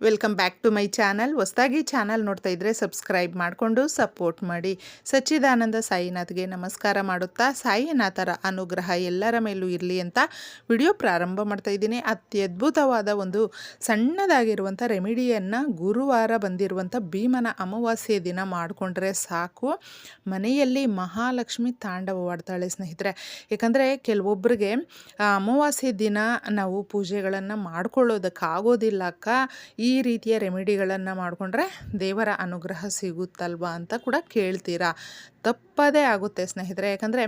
Welcome back to my channel ಹೊಸದಾಗಿ channel ನೋಡ್ತಾ ಇದ್ದರೆ ಸಬ್ಸ್ಕ್ರೈಬ್ ಮಾಡಿಕೊಂಡು ಸಪೋರ್ಟ್ ಮಾಡಿ. ಸಚ್ಚಿದಾನಂದ ಸಾಯಿನಾಥ್ಗೆ ನಮಸ್ಕಾರ ಮಾಡುತ್ತಾ, ಸಾಯಿನಾಥರ ಅನುಗ್ರಹ ಎಲ್ಲರ ಮೇಲೂ ಇರಲಿ ಅಂತ ವಿಡಿಯೋ ಪ್ರಾರಂಭ ಮಾಡ್ತಾ ಇದ್ದೀನಿ. ಅತ್ಯದ್ಭುತವಾದ ಒಂದು ಸಣ್ಣದಾಗಿರುವಂಥ ರೆಮಿಡಿಯನ್ನು ಗುರುವಾರ ಬಂದಿರುವಂಥ ಭೀಮನ ಅಮಾವಾಸ್ಯೆ ದಿನ ಮಾಡಿಕೊಂಡ್ರೆ ಸಾಕು. ಮನೆಯಲ್ಲಿ ಮಹಾಲಕ್ಷ್ಮಿ ತಾಂಡವವಾಡ್ತಾಳೆ ಸ್ನೇಹಿತರೆ. ಯಾಕಂದರೆ ಕೆಲವೊಬ್ಬರಿಗೆ ಅಮಾವಾಸ್ಯೆ ದಿನ ನಾವು ಪೂಜೆಗಳನ್ನು ಮಾಡ್ಕೊಳ್ಳೋದಕ್ಕಾಗೋದಿಲ್ಲ ಅಕ್ಕ. ಈ ರೀತಿಯ ರೆಮಿಡಿಗಳನ್ನು ಮಾಡಿಕೊಂಡ್ರೆ ದೇವರ ಅನುಗ್ರಹ ಸಿಗುತ್ತಲ್ವಾ ಅಂತ ಕೂಡ ಕೇಳ್ತೀರಾ. ತಪ್ಪದೇ ಆಗುತ್ತೆ ಸ್ನೇಹಿತರೆ. ಯಾಕಂದರೆ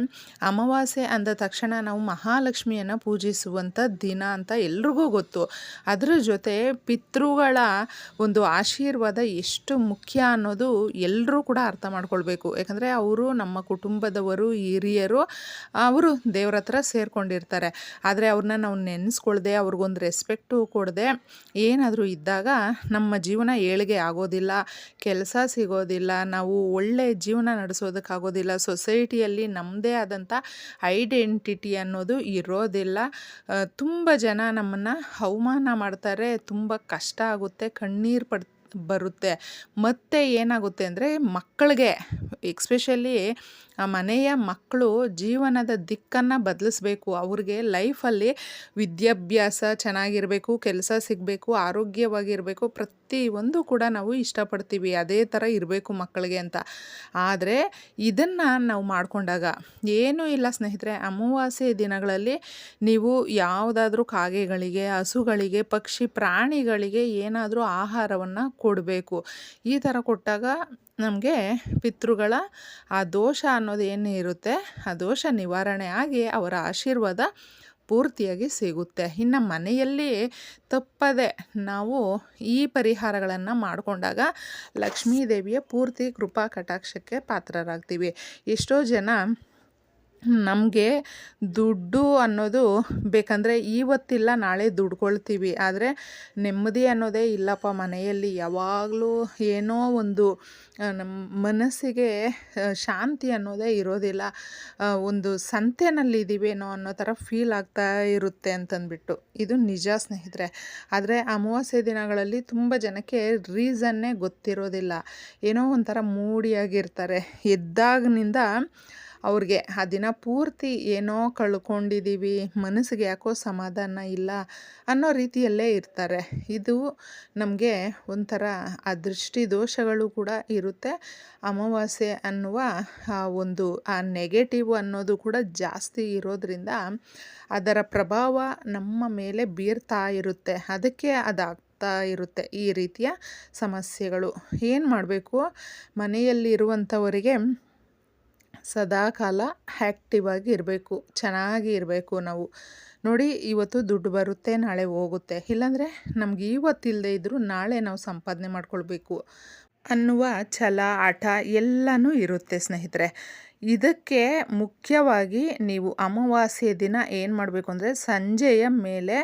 ಅಮಾವಾಸ್ಯೆ ಅಂದ ತಕ್ಷಣ ನಾವು ಮಹಾಲಕ್ಷ್ಮಿಯನ್ನು ಪೂಜಿಸುವಂಥ ದಿನ ಅಂತ ಎಲ್ರಿಗೂ ಗೊತ್ತು. ಅದರ ಜೊತೆ ಪಿತೃಗಳ ಒಂದು ಆಶೀರ್ವಾದ ಎಷ್ಟು ಮುಖ್ಯ ಅನ್ನೋದು ಎಲ್ಲರೂ ಕೂಡ ಅರ್ಥ ಮಾಡ್ಕೊಳ್ಬೇಕು. ಯಾಕಂದರೆ ಅವರು ನಮ್ಮ ಕುಟುಂಬದವರು, ಹಿರಿಯರು, ಅವರು ದೇವ್ರ ಹತ್ರ ಸೇರ್ಕೊಂಡಿರ್ತಾರೆ. ಆದರೆ ಅವ್ರನ್ನ ನಾವು ನೆನೆಸ್ಕೊಳ್ದೆ, ಅವ್ರಿಗೊಂದು ರೆಸ್ಪೆಕ್ಟು ಕೊಡದೆ ಏನಾದರೂ ಇದ್ದಾಗ ನಮ್ಮ ಜೀವನ ಏಳಿಗೆ ಆಗೋದಿಲ್ಲ, ಕೆಲಸ ಸಿಗೋದಿಲ್ಲ, ನಾವು ಒಳ್ಳೆ ಜೀವನ ನಡೆಸೋದಕ್ಕಾಗೋದಿಲ್ಲ ಸೊಸೈಟಿಯಲ್ಲಿ ನಮ್ಮದೇ ಆದಂಥ ಐಡೆಂಟಿಟಿ ಅನ್ನೋದು ಇರೋದಿಲ್ಲ. ತುಂಬ ಜನ ನಮ್ಮನ್ನು ಅವಮಾನ ಮಾಡ್ತಾರೆ, ತುಂಬ ಕಷ್ಟ ಆಗುತ್ತೆ, ಕಣ್ಣೀರು ಪಡ್, ಬರುತ್ತೆ. ಮತ್ತು ಏನಾಗುತ್ತೆ ಅಂದರೆ ಮಕ್ಕಳಿಗೆ, ಎಕ್ಸ್ಪೆಷಲಿ ಆ ಮನೆಯ ಮಕ್ಕಳು ಜೀವನದ ದಿಕ್ಕನ್ನು ಬದಲಿಸ್ಬೇಕು. ಅವ್ರಿಗೆ ಲೈಫಲ್ಲಿ ವಿದ್ಯಾಭ್ಯಾಸ ಚೆನ್ನಾಗಿರಬೇಕು, ಕೆಲಸ ಸಿಗಬೇಕು, ಆರೋಗ್ಯವಾಗಿರಬೇಕು ಪ್ರತಿಯೊಂದು ಕೂಡ ನಾವು ಇಷ್ಟಪಡ್ತೀವಿ. ಅದೇ ಥರ ಇರಬೇಕು ಮಕ್ಕಳಿಗೆ ಅಂತ. ಆದರೆ ಇದನ್ನು ನಾವು ಮಾಡಿಕೊಂಡಾಗ ಏನೂ ಇಲ್ಲ ಸ್ನೇಹಿತರೆ. ಅಮಾವಾಸ್ಯೆ ದಿನಗಳಲ್ಲಿ ನೀವು ಯಾವುದಾದ್ರೂ ಕಾಗೆಗಳಿಗೆ, ಹಸುಗಳಿಗೆ, ಪಕ್ಷಿ ಪ್ರಾಣಿಗಳಿಗೆ ಏನಾದರೂ ಆಹಾರವನ್ನು ಕೊಡಬೇಕು. ಈ ಥರ ಕೊಟ್ಟಾಗ ನಮಗೆ ಪಿತೃಗಳ ಆ ದೋಷ ಅನ್ನೋದು ಏನು ಇರುತ್ತೆ, ಆ ದೋಷ ನಿವಾರಣೆ ಆಗಿ ಅವರ ಆಶೀರ್ವಾದ ಪೂರ್ತಿಯಾಗಿ ಸಿಗುತ್ತೆ. ಇನ್ನು ಮನೆಯಲ್ಲಿ ತಪ್ಪದೆ ನಾವು ಈ ಪರಿಹಾರಗಳನ್ನು ಮಾಡಿಕೊಂಡಾಗ ಲಕ್ಷ್ಮೀ ದೇವಿಯ ಪೂರ್ತಿ ಕೃಪಾ ಕಟಾಕ್ಷಕ್ಕೆ ಪಾತ್ರರಾಗ್ತೀವಿ. ಎಷ್ಟೋ ಜನ ನಮಗೆ ದುಡ್ಡು ಅನ್ನೋದು ಬೇಕಂದರೆ ಇವತ್ತಿಲ್ಲ, ನಾಳೆ ದುಡ್ಕೊಳ್ತೀವಿ. ಆದರೆ ನೆಮ್ಮದಿ ಅನ್ನೋದೇ ಇಲ್ಲಪ್ಪ ಮನೆಯಲ್ಲಿ. ಯಾವಾಗಲೂ ಏನೋ ಒಂದು ನಮ್ಮ ಮನಸ್ಸಿಗೆ ಶಾಂತಿ ಅನ್ನೋದೇ ಇರೋದಿಲ್ಲ. ಒಂದು ಸಂತೆನಲ್ಲಿದ್ದೀವೇನೋ ಅನ್ನೋ ಥರ ಫೀಲ್ ಆಗ್ತಾ ಇರುತ್ತೆ ಅಂತಂದ್ಬಿಟ್ಟು. ಇದು ನಿಜ ಸ್ನೇಹಿತರೆ. ಆದರೆ ಅಮಾವಾಸ್ಯೆ ದಿನಗಳಲ್ಲಿ ತುಂಬ ಜನಕ್ಕೆ ರೀಸನ್ನೇ ಗೊತ್ತಿರೋದಿಲ್ಲ. ಏನೋ ಒಂಥರ ಮೂಡಿಯಾಗಿರ್ತಾರೆ. ಎದ್ದಾಗಿನಿಂದ ಅವ್ರಿಗೆ ಆ ದಿನ ಪೂರ್ತಿ ಏನೋ ಕಳ್ಕೊಂಡಿದ್ದೀವಿ ಮನಸ್ಸಿಗೆ ಯಾಕೋ ಸಮಾಧಾನ ಇಲ್ಲ ಅನ್ನೋ ರೀತಿಯಲ್ಲೇ ಇರ್ತಾರೆ. ಇದು ನಮಗೆ ಒಂಥರ ಆ ದೃಷ್ಟಿ ದೋಷಗಳು ಕೂಡ ಇರುತ್ತೆ. ಅಮಾವಾಸ್ಯೆ ಅನ್ನುವ ಆ ಒಂದು ಆ ನೆಗೆಟಿವ್ ಅನ್ನೋದು ಕೂಡ ಜಾಸ್ತಿ ಇರೋದ್ರಿಂದ ಅದರ ಪ್ರಭಾವ ನಮ್ಮ ಮೇಲೆ ಬೀರ್ತಾ ಇರುತ್ತೆ. ಅದಕ್ಕೆ ಅದಾಗ್ತಾ ಇರುತ್ತೆ ಈ ರೀತಿಯ ಸಮಸ್ಯೆಗಳು. ಏನು ಮಾಡಬೇಕು? ಮನೆಯಲ್ಲಿರುವಂಥವರಿಗೆ ಸದಾಕಾಲ ಆ್ಯಕ್ಟಿವ್ ಆಗಿ ಇರಬೇಕು, ಚೆನ್ನಾಗಿ ಇರಬೇಕು ನಾವು. ನೋಡಿ, ಇವತ್ತು ದುಡ್ಡು ಬರುತ್ತೆ, ನಾಳೆ ಹೋಗುತ್ತೆ. ಇಲ್ಲಾಂದರೆ ನಮ್ಗೆ ಇವತ್ತಿಲ್ಲದೆ ಇದ್ದರೂ ನಾಳೆ ನಾವು ಸಂಪಾದನೆ ಮಾಡ್ಕೊಳ್ಬೇಕು ಅನ್ನುವ ಛಲ, ಆಟ ಎಲ್ಲನೂ ಇರುತ್ತೆ ಸ್ನೇಹಿತರೆ. ಇದಕ್ಕೆ ಮುಖ್ಯವಾಗಿ ನೀವು ಅಮಾವಾಸ್ಯೆ ದಿನ ಏನು ಮಾಡಬೇಕು ಅಂದರೆ ಸಂಜೆಯ ಮೇಲೆ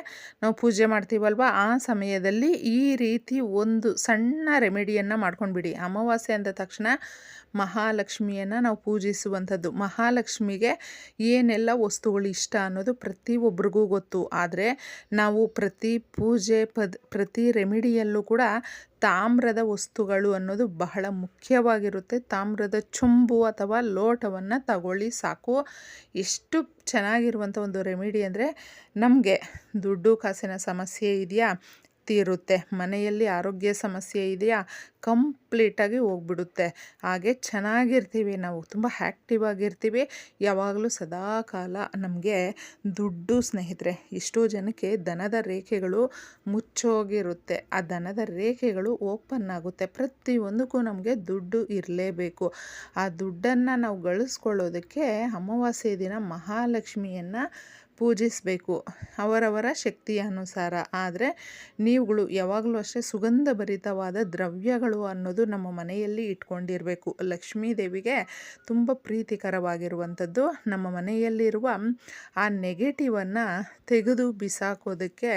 ನಾವು ಪೂಜೆ ಮಾಡ್ತೀವಲ್ವ? ಆ ಸಮಯದಲ್ಲಿ ಈ ರೀತಿ ಒಂದು ಸಣ್ಣ ರೆಮಿಡಿಯನ್ನು ಮಾಡ್ಕೊಂಡ್ಬಿಡಿ. ಅಮಾವಾಸ್ಯೆ ಅಂದ ತಕ್ಷಣ ಮಹಾಲಕ್ಷ್ಮಿಯನ್ನು ನಾವು ಪೂಜಿಸುವಂಥದ್ದು. ಮಹಾಲಕ್ಷ್ಮಿಗೆ ಏನೆಲ್ಲ ವಸ್ತುಗಳು ಇಷ್ಟ ಅನ್ನೋದು ಪ್ರತಿಯೊಬ್ಬರಿಗೂ ಗೊತ್ತು. ಆದರೆ ನಾವು ಪ್ರತಿ ಪೂಜೆ ಪದ್, ಪ್ರತಿ ರೆಮಿಡಿಯಲ್ಲೂ ಕೂಡ ತಾಮ್ರದ ವಸ್ತುಗಳು ಅನ್ನೋದು ಬಹಳ ಮುಖ್ಯವಾಗಿರುತ್ತೆ. ತಾಮ್ರದ ಚೊಂಬು ಅಥವಾ ಲೋಟವನ್ನು ತಗೊಳ್ಳಿ ಸಾಕು. ಎಷ್ಟು ಚೆನ್ನಾಗಿರುವಂಥ ಒಂದು ರೆಮಿಡಿ ಅಂದರೆ ನಮಗೆ ದುಡ್ಡು ಕಾಸಿನ ಸಮಸ್ಯೆ ಇದೆಯಾ? ತೀರುತ್ತೆ ಮನೆಯಲ್ಲಿ ಆರೋಗ್ಯ ಸಮಸ್ಯೆ ಇದೆಯಾ? ಕಂಪ್ಲೀಟಾಗಿ ಹೋಗ್ಬಿಡುತ್ತೆ. ಹಾಗೆ ಚೆನ್ನಾಗಿರ್ತೀವಿ. ನಾವು ತುಂಬ ಆ್ಯಕ್ಟಿವ್ ಆಗಿರ್ತೀವಿ. ಯಾವಾಗಲೂ ಸದಾ ಕಾಲ ನಮಗೆ ದುಡ್ಡು ಸ್ನೇಹಿತರೆ, ಎಷ್ಟೋ ಜನಕ್ಕೆ ದನದ ರೇಖೆಗಳು ಮುಚ್ಚೋಗಿರುತ್ತೆ. ಆ ದನದ ರೇಖೆಗಳು ಓಪನ್ ಆಗುತ್ತೆ. ಪ್ರತಿಯೊಂದಕ್ಕೂ ನಮಗೆ ದುಡ್ಡು ಇರಲೇಬೇಕು. ಆ ದುಡ್ಡನ್ನು ನಾವು ಗಳಿಸ್ಕೊಳ್ಳೋದಕ್ಕೆ ಅಮಾವಾಸ್ಯೆ ದಿನ ಮಹಾಲಕ್ಷ್ಮಿಯನ್ನು ಪೂಜಿಸಬೇಕು. ಅವರವರ ಶಕ್ತಿಯ ಅನುಸಾರ ಆದರೆ ನೀವುಗಳು ಯಾವಾಗಲೂ ಅಷ್ಟೇ ಸುಗಂಧ ಭರಿತವಾದ ದ್ರವ್ಯಗಳು ಅನ್ನೋದು ನಮ್ಮ ಮನೆಯಲ್ಲಿ ಇಟ್ಕೊಂಡಿರಬೇಕು. ಲಕ್ಷ್ಮೀ ದೇವಿಗೆ ತುಂಬ ಪ್ರೀತಿಕರವಾಗಿರುವಂಥದ್ದು ನಮ್ಮ ಮನೆಯಲ್ಲಿರುವ ಆ ನೆಗೆಟಿವನ್ನು ತೆಗೆದು ಬಿಸಾಕೋದಕ್ಕೆ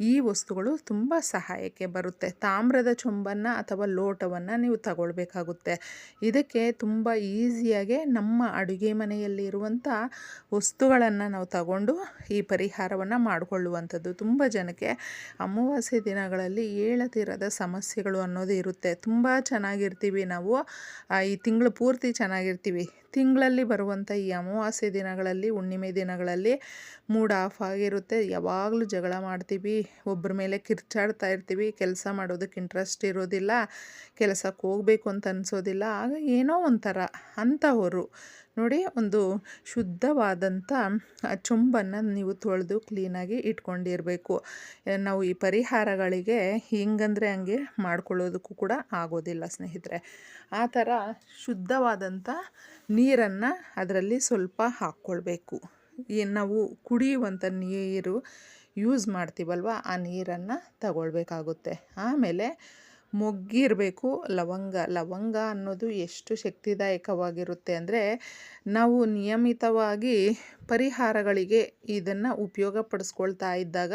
ಈ ವಸ್ತುಗಳು ತುಂಬ ಸಹಾಯಕ್ಕೆ ಬರುತ್ತೆ. ತಾಮ್ರದ ಚೊಂಬನ್ನು ಅಥವಾ ಲೋಟವನ್ನು ನೀವು ತಗೊಳ್ಬೇಕಾಗುತ್ತೆ. ಇದಕ್ಕೆ ತುಂಬ ಈಸಿಯಾಗೆ ನಮ್ಮ ಅಡುಗೆ ಮನೆಯಲ್ಲಿರುವಂಥ ವಸ್ತುಗಳನ್ನು ನಾವು ತಗೊಂಡು ಈ ಪರಿಹಾರವನ್ನು ಮಾಡಿಕೊಳ್ಳುವಂಥದ್ದು. ತುಂಬ ಜನಕ್ಕೆ ಅಮಾವಾಸ್ಯೆ ದಿನಗಳಲ್ಲಿ ಏಳತಿರದ ಸಮಸ್ಯೆಗಳು ಅನ್ನೋದು ಇರುತ್ತೆ. ತುಂಬ ಚೆನ್ನಾಗಿರ್ತೀವಿ ನಾವು. ಈ ತಿಂಗಳು ಪೂರ್ತಿ ಚೆನ್ನಾಗಿರ್ತೀವಿ. ತಿಂಗಳಲ್ಲಿ ಬರುವಂಥ ಈ ಅಮಾವಾಸ್ಯೆ ದಿನಗಳಲ್ಲಿ, ಹುಣ್ಣಿಮೆ ದಿನಗಳಲ್ಲಿ ಮೂಡ್ ಆಫ್ ಆಗಿರುತ್ತೆ. ಯಾವಾಗಲೂ ಜಗಳ ಮಾಡ್ತೀವಿ. ಒಬ್ಬರ ಮೇಲೆ ಕಿರ್ಚಾಡ್ತಾ ಇರ್ತೀವಿ. ಕೆಲಸ ಮಾಡೋದಕ್ಕೆ ಇಂಟ್ರೆಸ್ಟ್ ಇರೋದಿಲ್ಲ. ಕೆಲಸಕ್ಕೆ ಹೋಗಬೇಕು ಅಂತ ಅನಿಸೋದಿಲ್ಲ. ಆಗ ಏನೋ ಒಂಥರ ಅಂಥವರು ನೋಡಿ, ಒಂದು ಶುದ್ಧವಾದಂಥ ಚೊಂಬನ್ನು ನೀವು ತೊಳೆದು ಕ್ಲೀನಾಗಿ ಇಟ್ಕೊಂಡಿರಬೇಕು. ನಾವು ಈ ಪರಿಹಾರಗಳಿಗೆ ಹಿಂಗಂದರೆ ಹಂಗೆ ಮಾಡ್ಕೊಳ್ಳೋದಕ್ಕೂ ಕೂಡ ಆಗೋದಿಲ್ಲ ಸ್ನೇಹಿತರೆ. ಆ ಥರ ಶುದ್ಧವಾದಂಥ ನೀರನ್ನು ಅದರಲ್ಲಿ ಸ್ವಲ್ಪ ಹಾಕ್ಕೊಳ್ಬೇಕು. ನಾವು ಕುಡಿಯುವಂಥ ನೀರು ಯೂಸ್ ಮಾಡ್ತೀವಲ್ವ? ಆ ನೀರನ್ನು ತಗೊಳ್ಬೇಕಾಗುತ್ತೆ. ಆಮೇಲೆ ಮೊಗ್ಗಿರಬೇಕು ಲವಂಗ ಲವಂಗ ಅನ್ನೋದು ಎಷ್ಟು ಶಕ್ತಿದಾಯಕವಾಗಿರುತ್ತೆ ಅಂದರೆ ನಾವು ನಿಯಮಿತವಾಗಿ ಪರಿಹಾರಗಳಿಗೆ ಇದನ್ನು ಉಪಯೋಗಪಡಿಸ್ಕೊಳ್ತಾ ಇದ್ದಾಗ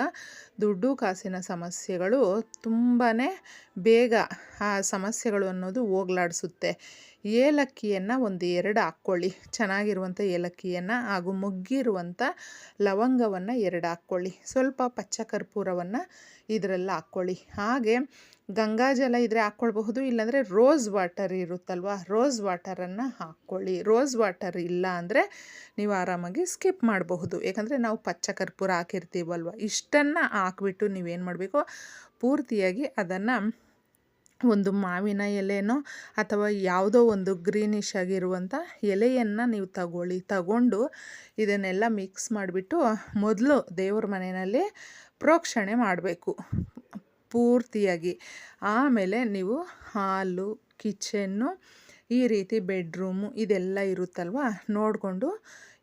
ದುಡ್ಡು ಕಾಸಿನ ಸಮಸ್ಯೆಗಳು ತುಂಬಾ ಬೇಗ ಆ ಸಮಸ್ಯೆಗಳು ಅನ್ನೋದು ಹೋಗ್ಲಾಡಿಸುತ್ತೆ. ಏಲಕ್ಕಿಯನ್ನು ಒಂದು ಎರಡು ಹಾಕ್ಕೊಳ್ಳಿ. ಚೆನ್ನಾಗಿರುವಂಥ ಏಲಕ್ಕಿಯನ್ನು ಹಾಗೂ ಮುಗ್ಗಿರುವಂಥ ಲವಂಗವನ್ನು ಎರಡು ಹಾಕ್ಕೊಳ್ಳಿ. ಸ್ವಲ್ಪ ಪಚ್ಚ ಕರ್ಪೂರವನ್ನು ಇದರಲ್ಲಿ ಹಾಕ್ಕೊಳ್ಳಿ. ಹಾಗೆ ಗಂಗಾಜಲ ಇದ್ದರೆ ಹಾಕ್ಕೊಳ್ಬಹುದು, ಇಲ್ಲಾಂದರೆ ರೋಸ್ ವಾಟರ್ ಇರುತ್ತಲ್ವ, ರೋಸ್ ವಾಟರನ್ನು ಹಾಕ್ಕೊಳ್ಳಿ. ರೋಸ್ ವಾಟರ್ ಇಲ್ಲ ಅಂದರೆ ನೀವು ಆರಾಮಾಗಿ ಸ್ಕಿಪ್ ಮಾಡಬಹುದು. ಯಾಕಂದರೆ ನಾವು ಪಚ್ಚ ಕರ್ಪೂರ ಹಾಕಿರ್ತೀವಲ್ವ? ಇಷ್ಟನ್ನು ಹಾಕ್ಬಿಟ್ಟು ನೀವೇನು ಮಾಡಬೇಕು? ಪೂರ್ತಿಯಾಗಿ ಅದನ್ನು ಒಂದು ಮಾವಿನ ಎಲೆನೋ ಅಥವಾ ಯಾವುದೋ ಒಂದು ಗ್ರೀನಿಶ್ ಆಗಿರುವಂಥ ಎಲೆಯನ್ನು ನೀವು ತಗೊಳ್ಳಿ. ತಗೊಂಡು ಇದನ್ನೆಲ್ಲ ಮಿಕ್ಸ್ ಮಾಡಿಬಿಟ್ಟು ಮೊದಲು ದೇವ್ರ ಮನೆಯಲ್ಲಿ ಪ್ರೋಕ್ಷಣೆ ಮಾಡಬೇಕು. ಪೂರ್ತಿಯಾಗಿ. ಆಮೇಲೆ ನೀವು ಹಾಲು, ಕಿಚನ್ನು, ಈ ರೀತಿ ಬೆಡ್ರೂಮು ಇದೆಲ್ಲ ಇರುತ್ತಲ್ವ? ನೋಡಿಕೊಂಡು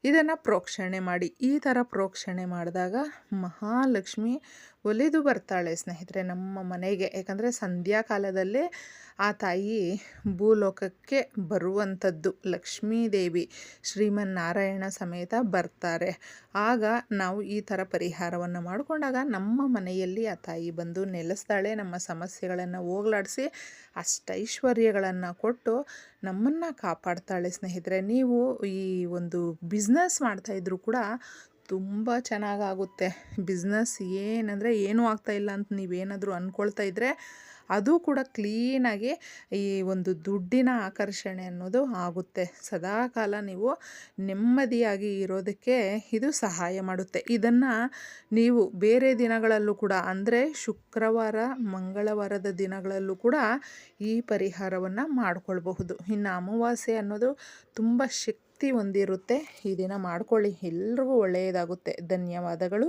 ಇದನ್ನು ಪ್ರೋಕ್ಷಣೆ ಮಾಡಿ. ಈ ಥರ ಪ್ರೋಕ್ಷಣೆ ಮಾಡಿದಾಗ ಮಹಾಲಕ್ಷ್ಮಿ ಒಲಿದು ಬರ್ತಾಳೆ ಸ್ನೇಹಿತರೆ ನಮ್ಮ ಮನೆಗೆ. ಯಾಕಂದರೆ ಸಂಧ್ಯಾ ಕಾಲದಲ್ಲೇ ಆ ತಾಯಿ ಭೂಲೋಕಕ್ಕೆ ಬರುವಂಥದ್ದು. ಲಕ್ಷ್ಮೀದೇವಿ, ಶ್ರೀಮನ್ನಾರಾಯಣ ಸಮೇತ ಬರ್ತಾರೆ. ಆಗ ನಾವು ಈ ಥರ ಪರಿಹಾರವನ್ನು ಮಾಡಿಕೊಂಡಾಗ ನಮ್ಮ ಮನೆಯಲ್ಲಿ ಆ ತಾಯಿ ಬಂದು ನೆಲೆಸ್ತಾಳೆ ನಮ್ಮ ಸಮಸ್ಯೆಗಳನ್ನು ಹೋಗ್ಲಾಡಿಸಿ ಅಷ್ಟೈಶ್ವರ್ಯಗಳನ್ನು ಕೊಟ್ಟು ನಮ್ಮನ್ನು ಕಾಪಾಡ್ತಾಳೆ ಸ್ನೇಹಿತರೆ. ನೀವು ಈ ಒಂದು ಬಿಸ್ನೆಸ್ ಮಾಡ್ತಾಯಿದ್ರು ಕೂಡ ತುಂಬ ಚೆನ್ನಾಗಾಗುತ್ತೆ. ಬಿಸ್ನೆಸ್ ಏನಂದರೆ ಏನೂ ಆಗ್ತಾಯಿಲ್ಲ ಅಂತ ನೀವೇನಾದರೂ ಅಂದ್ಕೊಳ್ತಾ ಇದ್ದರೆ ಅದು ಕೂಡ ಕ್ಲೀನಾಗಿ ಈ ಒಂದು ದುಡ್ಡಿನ ಆಕರ್ಷಣೆ ಅನ್ನೋದು ಆಗುತ್ತೆ. ಸದಾಕಾಲ ನೀವು ನೆಮ್ಮದಿಯಾಗಿ ಇರೋದಕ್ಕೆ ಇದು ಸಹಾಯ ಮಾಡುತ್ತೆ. ಇದನ್ನು ನೀವು ಬೇರೆ ದಿನಗಳಲ್ಲೂ ಕೂಡ ಅಂದರೆ ಶುಕ್ರವಾರ, ಮಂಗಳವಾರದ ದಿನಗಳಲ್ಲೂ ಕೂಡ ಈ ಪರಿಹಾರವನ್ನು ಮಾಡಿಕೊಳ್ಬಹುದು. ಇನ್ನು ಅಮಾವಾಸ್ಯೆ ಅನ್ನೋದು ತುಂಬ ಶಕ್ತಿ ಹೊಂದಿರುತ್ತೆ. ಈ ದಿನ ಮಾಡ್ಕೊಳ್ಳಿ. ಎಲ್ರಿಗೂ ಒಳ್ಳೆಯದಾಗುತ್ತೆ. ಧನ್ಯವಾದಗಳು.